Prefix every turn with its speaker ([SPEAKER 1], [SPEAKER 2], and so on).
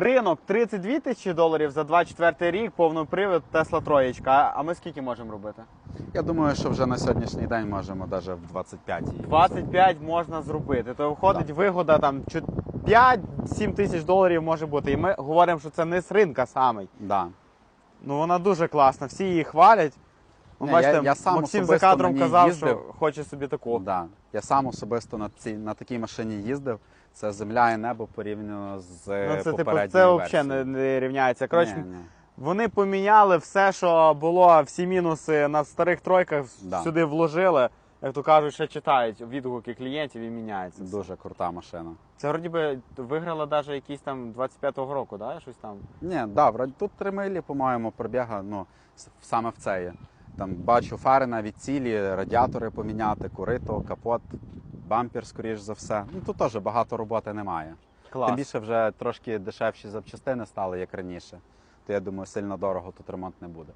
[SPEAKER 1] Ринок 32 тисячі доларів за 24 рік, повний привід Тесла троєчка. А- А ми скільки можемо робити?
[SPEAKER 2] Я думаю, що вже на сьогоднішній день можемо навіть в 25 її.
[SPEAKER 1] 25 можна зробити. То виходить вигода там 5-7 тисяч доларів може бути. І ми говоримо, що це не з ринка самий.
[SPEAKER 2] Да.
[SPEAKER 1] Ну вона дуже класна, всі її хвалять. Ну, бачите,
[SPEAKER 2] я- я сам
[SPEAKER 1] Максим за кадром казав,
[SPEAKER 2] їздив.
[SPEAKER 1] що хоче собі таку.
[SPEAKER 2] Да. Я сам особисто на, цій, на такій машині їздив. Це земля і небо порівняно з
[SPEAKER 1] Ну, це типу, це взагалі не, не рівняється. Коротше, вони поміняли все, що було, всі мінуси на старих тройках
[SPEAKER 2] Да.
[SPEAKER 1] сюди вложили. Як то кажуть, ще читають відгуки клієнтів і міняється. все.
[SPEAKER 2] Дуже крута машина.
[SPEAKER 1] Це вроді би виграла навіть якийсь там 25-го року, да? Щось там.
[SPEAKER 2] Ні, да, вроді тут три милі, по-моєму, пробіга, ну, саме в це є. Там бачу фари навіть цілі, радіатори поміняти, курито, капот, бампер, скоріш за все. Ну тут теж багато роботи немає.
[SPEAKER 1] Клас.
[SPEAKER 2] Тим більше вже трошки дешевші запчастини стали, як раніше. То я думаю, сильно дорого тут ремонт не буде.